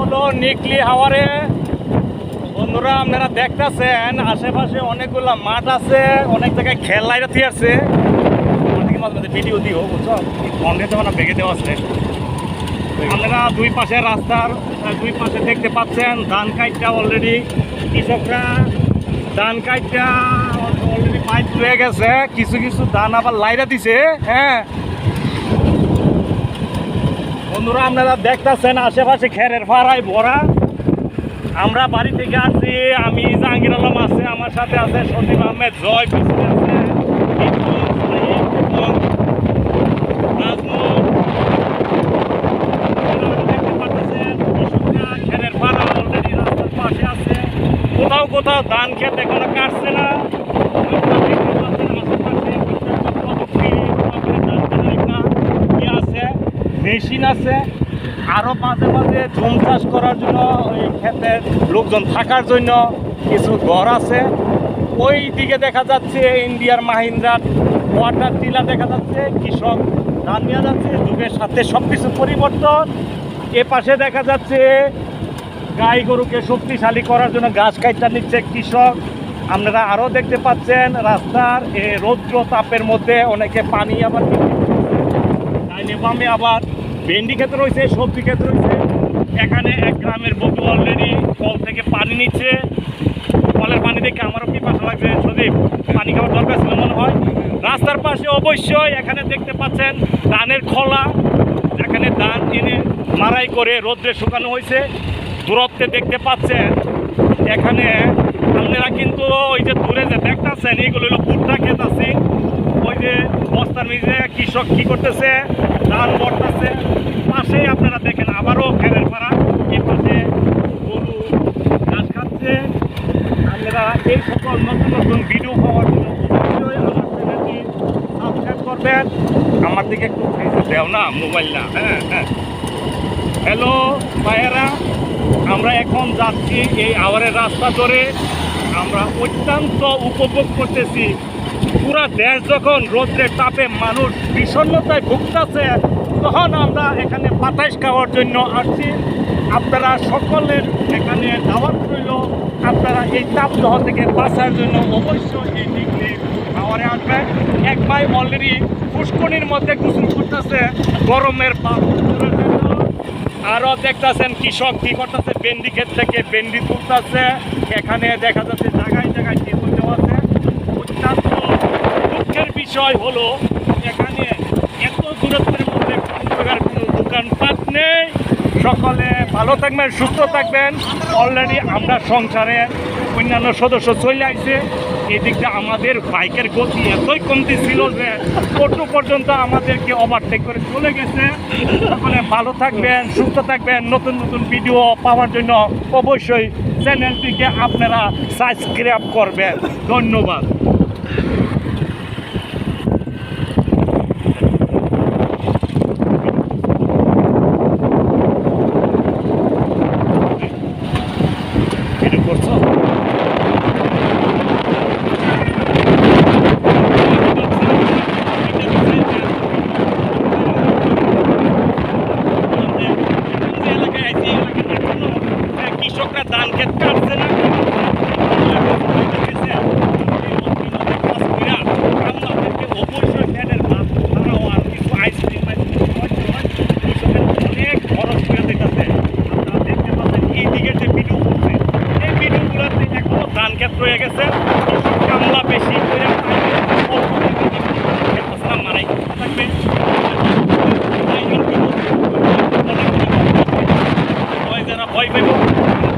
হলো নিকলি হাওয়ারে। বন্ধুরা, আপনারা দেখতেছেন, আশেপাশে অনেকগুলা মাঠ আছে, অনেক জায়গায় খেলাইরা দিয়ে আছে ভিডিও দিও, বুঝছ? তো মানে ভেঙে দেওয়া আছে। আপনারা দুই পাশে রাস্তার দুই পাশে দেখতে পাচ্ছেন, ধান কাইটটা অলরেডি কৃষকরা ধান কাইটটা অলরেডি পাইপ রয়ে গেছে। কিছু কিছু ধান আবার লাইরা দিছে হ্যাঁ? বন্ধুরা, আপনারা দেখতেছেন আশেপাশে খেরের ফাড়ায় ভরা। আমরা বাড়ি থেকে আসছি, আমি জাহাঙ্গীর আলম আছে, আমার সাথে আছে সন্দীপ আহমেদ, জয় আছে। কোথাও কোথাও ধান ক্ষেত এখনও কাটছে না আপনারা দেখতে পাচ্ছেন আশেপাশে বিশেষ প্রযুক্তি, তারপরে ধান কাটার একটা ইয়ে আছে মেশিন আছে। আরও মাঝে মাঝে ঝুম চাষ করার জন্য ওই ক্ষেতের লোকজন থাকার জন্য কিছু ঘর আছে। ওই দিকে দেখা যাচ্ছে ইন্ডিয়ার মাহিন্দ্রা ওয়াটার টিলা দেখা যাচ্ছে, কৃষক ধান নেওয়া যাচ্ছে, যুগের সাথে সব কিছু পরিবর্তন। এ পাশে দেখা যাচ্ছে গাই গরুকে শক্তিশালী করার জন্য গাছ কাইটা নিচ্ছে কৃষক। আপনারা আরও দেখতে পাচ্ছেন রাস্তার এ রৌদ্র তাপের মধ্যে অনেকে পানি আবার বামে আবার ভেন্ডি ক্ষেত রয়েছে, সবজি ক্ষেত রয়েছে। এখানে এক গ্রামের বধূ অলরেডি কল থেকে পানি নিচ্ছে। কলের পানি দেখে আমারও পাশা লাগছে। সদীপ পানি খাওয়ার দরকার ছিল মনে হয়? রাস্তার পাশে অবশ্যই এখানে দেখতে পাচ্ছেন ধানের খোলা। এখানে ধান এনে মারাই করে রোদ্রে শুকানো হয়েছে। দূরত্বে দেখতে পাচ্ছেন এখানে আপনারা কিন্তু ওই যে দূরে যে দেখতেছেন, এইগুলো হলো ভুট্টা আছে ওই যে বস্তার মিজে কৃষক কী করতেছে? ধান বর্তাছে পাশেই আপনারা দেখেন আবারও ফেরের পাড়া। এই পাশে গরু ঘাস খাচ্ছে। আপনারা এই সকল নতুন নতুন ভিডিও পাওয়ার জন্য অবশ্যই আমার আমার দিকে একটু দেও না, মোবাইল না হ্যাঁ হ্যাঁ। হ্যালো, ভাইয়েরা, আমরা এখন যাচ্ছি এই আওয়ারের রাস্তা ধরে। আমরা অত্যন্ত উপভোগ করতেছি। পুরা দেশ যখন রোদ্রের তাপে মানুষ বিষণ্ণতায় ভুগতেছে, তখন আমরা এখানে বাতাস খাওয়ার জন্য আসছি। আপনারা সকলের এখানে দাওয়াত রইল। আপনারা এই তাপদাহ থেকে বাঁচার জন্য অবশ্যই এই ডিগ্রি খাওয়ারে আসবেন। এক ভাই অলরেডি পুষ্কনির মধ্যে গোসল করতেছে। গরমের পাপ আরও দেখতেছেন কৃষক কি করতেছে? বেন্ডি ক্ষেত থেকে বেন্ডি তুলতেছে। এখানে দেখা যাচ্ছে জায়গায় জায়গায় টেবল দেওয়া বিষয় হলো এখানে এত দূরত্বের মধ্যে কোনো প্রকার কোনো দোকানপাট নেই। সকলে ভালো থাকবেন, সুস্থ থাকবেন। অলরেডি আমরা সংসারে অন্যান্য সদস্য চলে আসছে এদিকটা আমাদের বাইকের গতি এতই কমতি ছিল যে টোটো পর্যন্ত আমাদেরকে ওভারটেক করে চলে গেছে। সকলে ভালো থাকবেন, সুস্থ থাকবেন। নতুন নতুন ভিডিও পাওয়ার জন্য অবশ্যই চ্যানেলটিকে আপনারা সাবস্ক্রাইব করবেন। ধন্যবাদ। anket kalsın.